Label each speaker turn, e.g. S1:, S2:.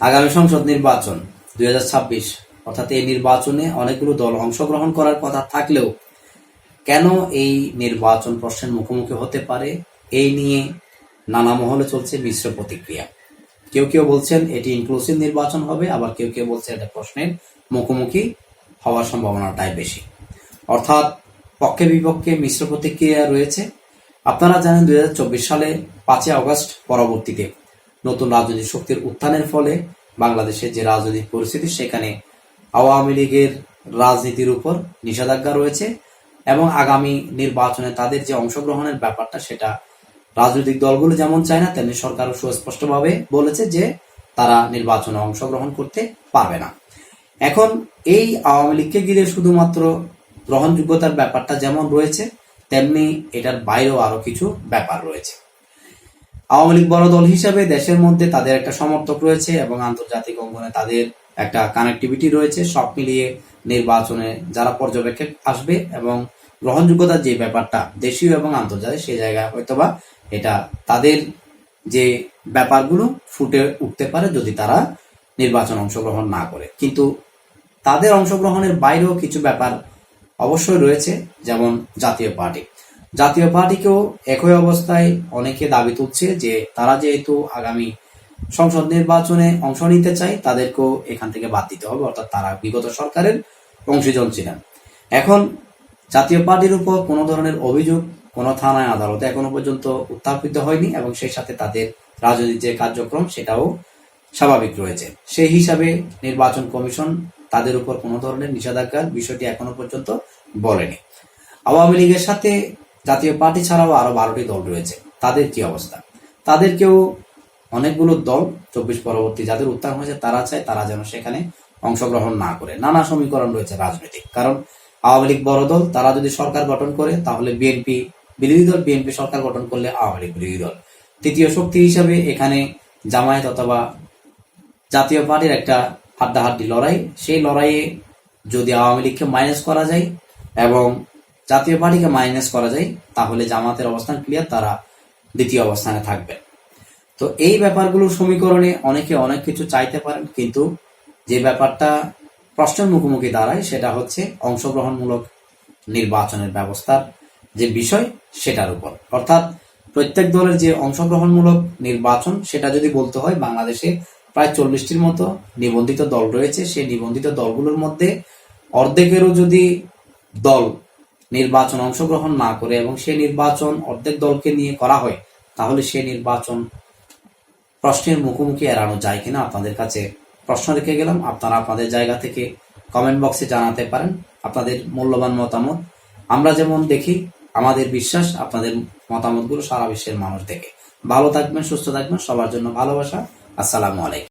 S1: আগামী সংসদ নির্বাচন দুই হাজার ছাব্বিশ। অর্থাৎ এই নির্বাচনে অনেকগুলো দল অংশগ্রহণ করার কথা থাকলেও কেন এই নির্বাচন প্রশ্নের মুখোমুখি হতে পারে এই নিয়ে নানা মহলে চলছে মিশ্র প্রতিক্রিয়া। কেউ কেউ বলছেন এটি ইনক্লুসিভ নির্বাচন হবে, আবার কেউ কেউ বলছে এটা প্রশ্নের মুখোমুখি হওয়ার সম্ভাবনাটাই বেশি। অর্থাৎ পক্ষে বিপক্ষে মিশ্র প্রতিক্রিয়া রয়েছে। আপনারা জানেন দুই হাজার চব্বিশ সালে পাঁচই আগস্ট পরবর্তীতে নতুন রাজনৈতিক শক্তির উত্থানের ফলে বাংলাদেশের যে রাজনৈতিক পরিস্থিতি, সেখানে আওয়ামী লীগের রাজনীতির উপর নিষেধাজ্ঞা রয়েছে এবং আগামী নির্বাচনে তাদের যে অংশগ্রহণের ব্যাপারটা, সেটা রাজনৈতিক দলগুলো যেমন চায় না, তেমনি সরকারও সুস্পষ্টভাবে বলেছে যে তারা নির্বাচনে অংশগ্রহণ করতে পারবে না। এখন এই আওয়ামী লীগকে ঘিরে শুধুমাত্র গ্রহণযোগ্যতার ব্যাপারটা যেমন রয়েছে, তেমনি এটার বাইরেও আরও কিছু ব্যাপার রয়েছে। আওয়ামী লীগ বড় দল হিসাবে দেশের মধ্যে তাদের একটা সমর্থক রয়েছে এবং আন্তর্জাতিক অঙ্গনে তাদের একটা কানেক্টিভিটি রয়েছে। সব মিলিয়ে নির্বাচনে যারা পর্যবেক্ষক আসবে এবং গ্রহণযোগ্যতার যে ব্যাপারটা দেশীয় এবং আন্তর্জাতিক, সেই জায়গায় হয়তোবা এটা তাদের যে ব্যাপারগুলো ফুটে উঠতে পারে যদি তারা নির্বাচন অংশগ্রহণ না করে। কিন্তু তাদের অংশগ্রহণের বাইরেও কিছু ব্যাপার অবশ্যই রয়েছে, যেমন জাতীয় পার্টি। জাতীয় পার্টিকেও একই অবস্থায় অনেকে দাবি তুলছে যে তারা যেহেতু আগামী সংসদ নির্বাচনে অংশ নিতে চায়, তাদেরকেও এখান থেকে বাদ দিতে হবে, অর্থাৎ তারা বিগত সরকারের অংশীজন ছিলেন। এখন জাতীয় পার্টির উপর কোনো ধরনের অভিযোগ কোনো থানায় আদালতে এখনও পর্যন্ত উত্থাপিত হয়নি এবং সেই সাথে তাদের রাজনৈতিক যে কার্যক্রম সেটাও স্বাভাবিক রয়েছে। সেই হিসাবে নির্বাচন কমিশন তাদের উপর কোনো ধরনের নিষেধাজ্ঞার বিষয়টি এখনও পর্যন্ত বলেনি। আওয়ামী লীগের সাথে জাতীয় পার্টি ছাড়াও আরও বারোটি দল রয়েছে। তাদের কি অবস্থা? তাদেরকেও অনেকগুলো দল, চব্বিশ পরবর্তী যাদের উত্থান হয়েছে, তারা চায় তারা যেন সেখানে অংশগ্রহণ না করে। নানা সমীকরণ রয়েছে রাজনৈতিক। কারণ আওয়ামী লীগ বড় দল, তারা যদি সরকার গঠন করে, তাহলে বিএনপি, বিরোধী দল, বিএনপি সরকার গঠন করলে আওয়ামী লীগ বিরোধী দল। তৃতীয় শক্তি হিসাবে এখানে জামায়াত অথবা জাতীয় পার্টির একটা হাড্ডাহাড্ডি লড়াই। সেই লড়াইয়ে যদি আওয়ামী লীগকে মাইনাস করা যায় এবং জাতীয় পার্টিকে মাইনাস করা যায়, তাহলে জামাতের অবস্থান ক্লিয়ার তারা দ্বিতীয় অবস্থানে থাকবে। তো এই ব্যাপারগুলোর সমীকরণে অনেকে অনেক কিছু চাইতে পারেন, কিন্তু যে ব্যাপারটা প্রশ্নের মুখোমুখি দাঁড়ায়, সেটা হচ্ছে অংশগ্রহণমূলক নির্বাচনের ব্যবস্থার যে বিষয়, সেটার উপর। অর্থাৎ প্রত্যেক দলের যে অংশগ্রহণমূলক নির্বাচন, সেটা যদি বলতে হয়, বাংলাদেশে প্রায় চল্লিশটির মতো নিবন্ধিত দল রয়েছে। সেই নিবন্ধিত দলগুলোর মধ্যে অর্ধেকেরও যদি দল নির্বাচন অংশগ্রহণ না করে এবং সে নির্বাচন অর্ধেক দলকে নিয়ে করা হয়, তাহলে সে নির্বাচন প্রশ্নের মুখোমুখি এড়ানো যায় কিনা আপনাদের কাছে প্রশ্ন রেখে গেলাম। আপনারা আপনাদের জায়গা থেকে কমেন্ট বক্সে জানাতে পারেন। আপনাদের মূল্যবান মতামত। আমরা যেমন দেখি, আমাদের বিশ্বাস, আপনাদের মতামতগুলো সারা বিশ্বের মানুষ দেখে। ভালো থাকবেন, সুস্থ থাকবেন, সবার জন্য ভালোবাসা। আসসালামু আলাইকুম।